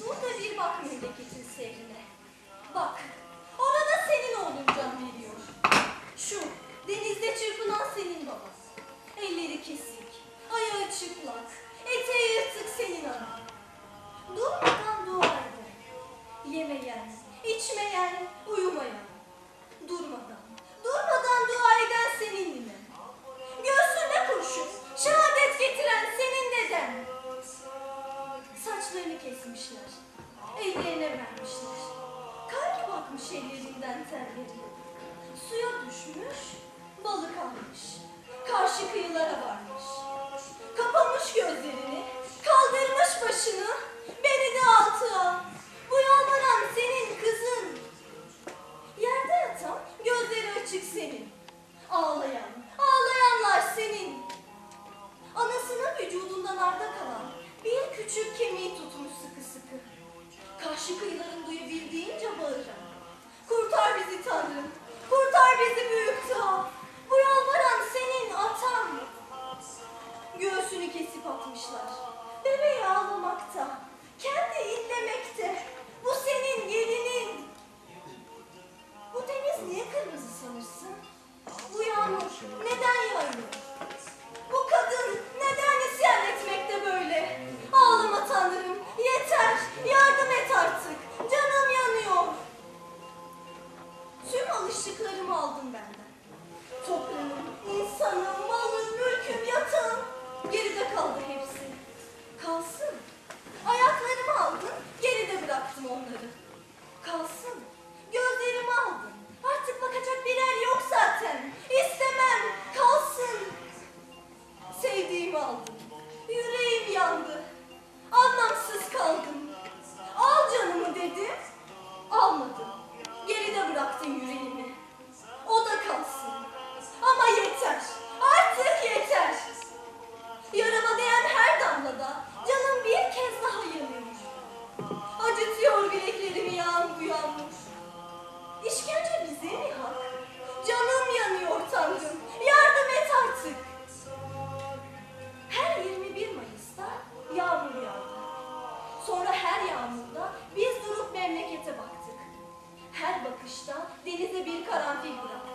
Burada bir bak memleketin seyrine. Kesmişler. Ellerine vermişler. Kar gibi akmış ellerinden terleri. Suya düşmüş, Göğsünü kesip atmışlar. Bebeği ağlamakta, kendi inlemekte. Bu senin gelinin. Bu deniz niye kırmızı sanırsın? Bu yağmur neden yağıyor? Bu kadın neden isyan etmekte böyle? Ağlama Tanrım, yeter, yardım et artık. Canım yanıyor. Tüm alıştıklarımı aldın benden. Toprağım, insanım, yeter. Artık yeter. Yarama değen her damlada canım bir kez daha yanıyor. Acıtıyor bileklerimi yağan bu yağmur. İşkence bize mi hak? Canım yanıyor Tanrım. Yardım et artık. Her 21 Mayıs'ta yağmur yağdı. Sonra her yağmurda biz durup memlekete baktık. Her bakışta denize bir karanfil bıraktık.